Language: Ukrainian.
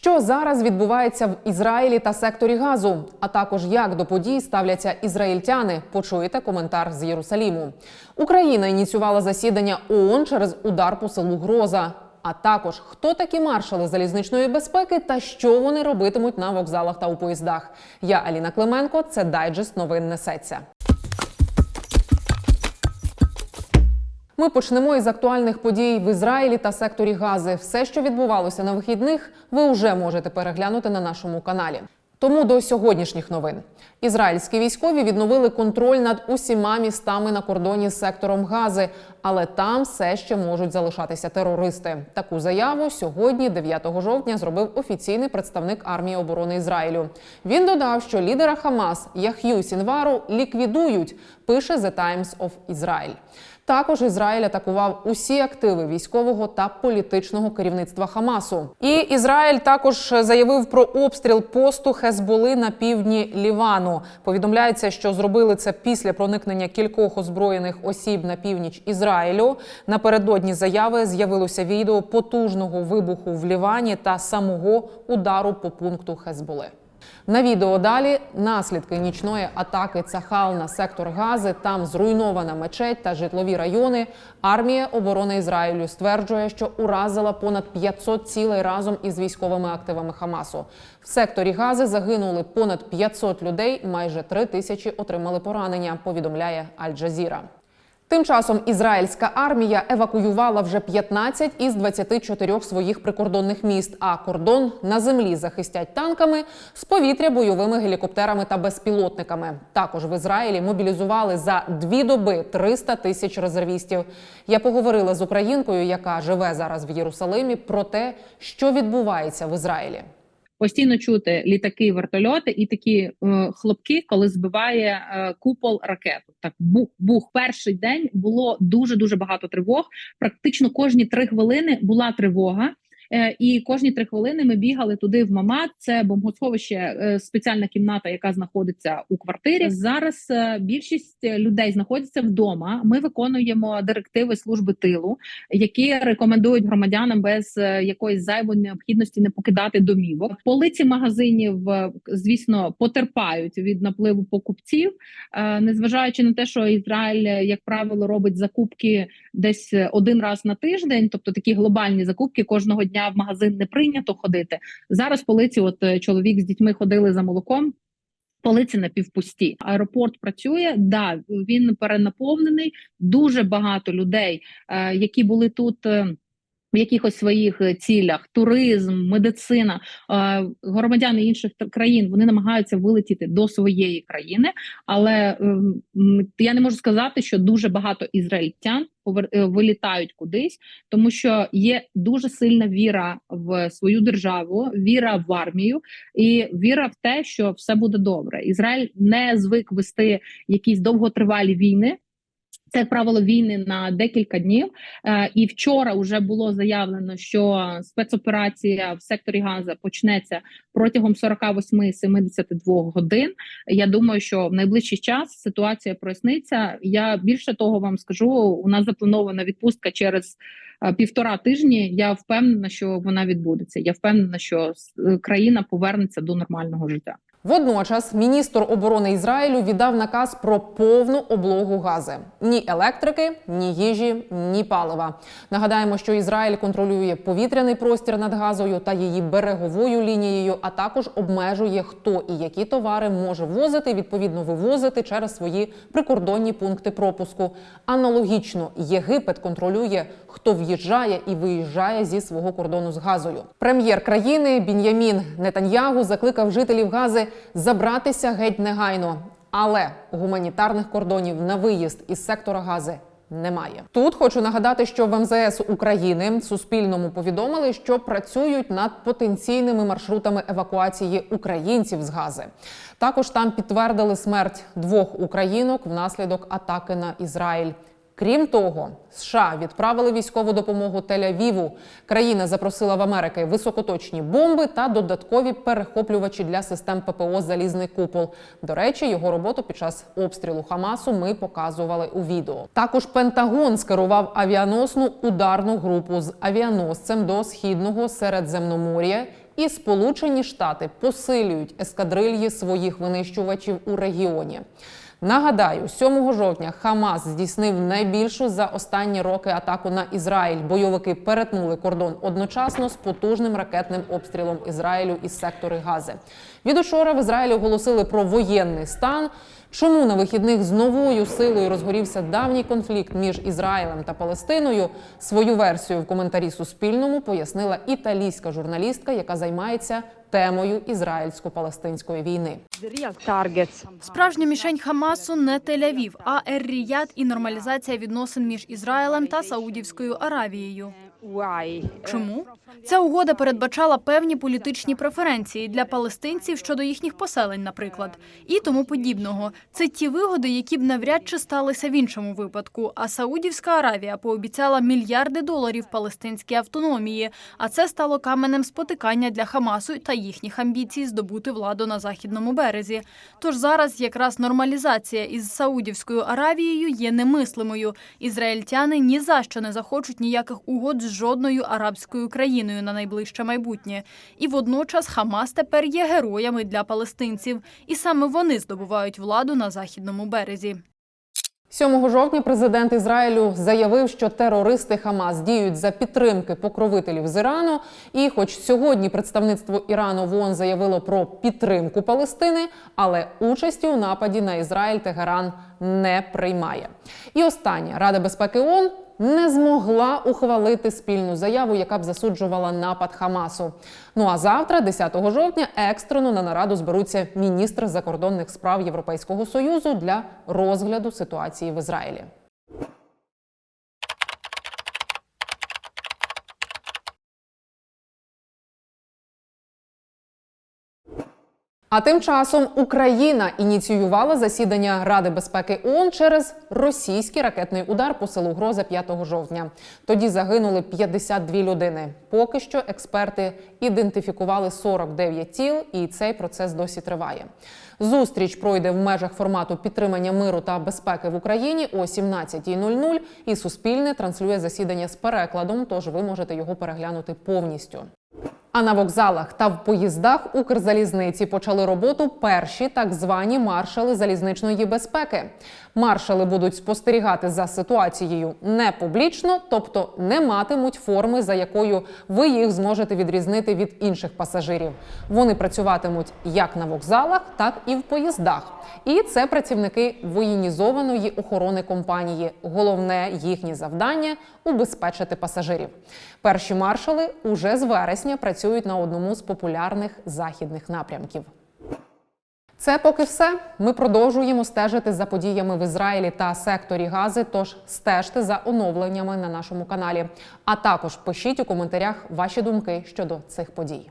Що зараз відбувається в Ізраїлі та секторі Газу, а також як до подій ставляться ізраїльтяни? Почуєте коментар з Єрусаліму. Україна ініціювала засідання ООН через удар по селу Гроза. А також хто такі маршали залізничної безпеки та що вони робитимуть на вокзалах та у поїздах. Я Аліна Клименко. Це дайджест новин несеться. Ми почнемо із актуальних подій в Ізраїлі та секторі Гази. Все, що відбувалося на вихідних, ви вже можете переглянути на нашому каналі. Тому до сьогоднішніх новин ізраїльські військові відновили контроль над усіма містами на кордоні з сектором Гази, але там все ще можуть залишатися терористи. Таку заяву сьогодні, 9 жовтня, зробив офіційний представник армії оборони Ізраїлю. Він додав, що лідера Хамас Ях'ю Сінвару ліквідують. Пише The Times of Israel. Також Ізраїль атакував усі активи військового та політичного керівництва Хамасу. І Ізраїль також заявив про обстріл посту Хезболи на півдні Лівану. Повідомляється, що зробили це після проникнення кількох озброєних осіб на північ Ізраїлю. Напередодні заяви з'явилося відео потужного вибуху в Лівані та самого удару по пункту Хезболи. На відео далі наслідки нічної атаки Цахал на сектор Гази. Там зруйнована мечеть та житлові райони. Армія оборони Ізраїлю стверджує, що уразила понад 500 цілей разом із військовими активами Хамасу. В секторі Гази загинули понад 500 людей. Майже 3 тисячі отримали поранення. Повідомляє Аль-Джазіра. Тим часом ізраїльська армія евакуювала вже 15 із 24 своїх прикордонних міст. А кордон на землі захистять танками з повітря бойовими гелікоптерами та безпілотниками. Також в Ізраїлі мобілізували за дві доби 300 тисяч резервістів. Я поговорила з українкою, яка живе зараз в Єрусалимі, про те, що відбувається в Ізраїлі. Постійно чути літаки, вертольоти і такі е, хлопки, коли збиває е, купол ракету. Так бух бух перший день було дуже дуже багато тривог. Практично кожні три хвилини була тривога. Е, І кожні три хвилини ми бігали туди в Мамат. Це бомбосховище, е, спеціальна кімната, яка знаходиться у квартирі. Зараз е, більшість людей знаходяться вдома. Ми виконуємо директиви служби тилу, які рекомендують громадянам без якоїсь зайвої необхідності не покидати домівок. Полиці магазинів, звісно, потерпають від напливу покупців, незважаючи на те, що Ізраїль, як правило, робить закупки десь один раз на тиждень, тобто такі глобальні закупки кожного дня в магазин не прийнято ходити. Зараз полиці, от е, чоловік з дітьми ходили за молоком. Полиці напівпусті. Аеропорт працює. Да, він перенаповнений. Дуже багато людей, е, які були тут. В якихось своїх е, цілях, туризм, медицина, е, громадяни інших країн вони намагаються вилетіти до своєї країни, але ем, я не можу сказати, що дуже багато ізраїльтян е, вилітають кудись, тому що є дуже сильна віра в свою державу, віра в армію і віра в те, що все буде добре. Ізраїль не звик вести якісь довготривалі війни. Це правило війни на декілька днів. Е, і вчора вже було заявлено, що спецоперація в секторі Газа почнеться протягом 48-72 годин. Я думаю, що в найближчий час ситуація проясниться. Я більше того вам скажу. У нас запланована відпустка через е, півтора тижні. Я впевнена, що вона відбудеться. Я впевнена, що е, країна повернеться до нормального життя. Водночас міністр оборони Ізраїлю віддав наказ про повну облогу гази: ні електрики, ні їжі, ні палива. Нагадаємо, що Ізраїль контролює повітряний простір над газою та її береговою лінією, а також обмежує, хто і які товари може возити, відповідно вивозити через свої прикордонні пункти пропуску. Аналогічно Єгипет контролює, хто в'їжджає і виїжджає зі свого кордону з газою. Прем'єр країни Бін'ямін Нетаньягу закликав жителів Гази забратися геть негайно, але гуманітарних кордонів на виїзд із сектора Гази. Немає тут. Хочу нагадати, що в МЗС України Суспільному повідомили, що працюють над потенційними маршрутами евакуації українців з Гази. Також там підтвердили смерть двох українок внаслідок атаки на Ізраїль. Крім того, США відправили військову допомогу Тель-Авіву. Країна запросила в Америки високоточні бомби та додаткові перехоплювачі для систем ППО Залізний купол. До речі, його роботу під час обстрілу Хамасу ми показували у відео. Також Пентагон скерував авіаносну ударну групу з авіаносцем до східного Середземномор'я і Сполучені Штати посилюють ескадрильї своїх винищувачів у регіоні. Нагадаю, 7 жовтня Хамас здійснив найбільшу за останні роки атаку на Ізраїль. Бойовики перетнули кордон одночасно з потужним ракетним обстрілом Ізраїлю із сектори Гази. Від учора в Ізраїлі оголосили про воєнний стан. Чому на вихідних з новою силою розгорівся давній конфлікт між Ізраїлем та Палестиною? Свою версію в коментарі Суспільному пояснила італійська журналістка, яка займається темою ізраїльсько-палестинської війни. Справжня мішень Хамасу не Тель-Авів, а Ер-Ріяд і нормалізація відносин між Ізраїлем та Саудівською Аравією. Чому ця угода передбачала певні політичні преференції для палестинців щодо їхніх поселень, наприклад, і тому подібного. Це ті вигоди, які б навряд чи сталися в іншому випадку. А Саудівська Аравія пообіцяла мільярди доларів палестинській автономії. А це стало каменем спотикання для Хамасу та їхніх амбіцій здобути владу на західному березі. Тож зараз якраз нормалізація із Саудівською Аравією є немислимою. Ізраїльтяни ні за що не захочуть ніяких угод з жодною арабською країною на найближче майбутнє. І водночас Хамас тепер є героями для палестинців, і саме вони здобувають владу на західному березі. 7 жовтня президент Ізраїлю заявив, що терористи Хамас діють за підтримки покровителів з Ірану. І, хоч сьогодні представництво Ірану в ООН заявило про підтримку Палестини, але участі у нападі на Ізраїль Тегеран не приймає. І останнє Рада безпеки ООН не змогла ухвалити спільну заяву, яка б засуджувала напад Хамасу. Ну а завтра, 10 жовтня, екстрено на нараду зберуться міністри закордонних справ Європейського союзу для розгляду ситуації в Ізраїлі. А тим часом Україна ініціювала засідання Ради безпеки ООН через російський ракетний удар по селу Гроза 5 жовтня. Тоді загинули 52 людини. Поки що експерти ідентифікували 49 тіл, і цей процес досі триває. Зустріч пройде в межах формату підтримання миру та безпеки в Україні о 17.00 і Суспільне транслює засідання з перекладом, тож ви можете його переглянути повністю. А на вокзалах та в поїздах Укрзалізниці почали роботу перші так звані маршали залізничної безпеки. Маршали будуть спостерігати за ситуацією не публічно, тобто не матимуть форми, за якою ви їх зможете відрізнити від інших пасажирів. Вони працюватимуть як на вокзалах, так і в поїздах. І це працівники воєнізованої охорони компанії. Головне їхнє завдання убезпечити пасажирів. Перші маршали уже з вересня працюють на одному з популярних західних напрямків. Це поки все. Ми продовжуємо стежити за подіями в Ізраїлі та секторі Гази. Тож стежте за оновленнями на нашому каналі. А також пишіть у коментарях ваші думки щодо цих подій.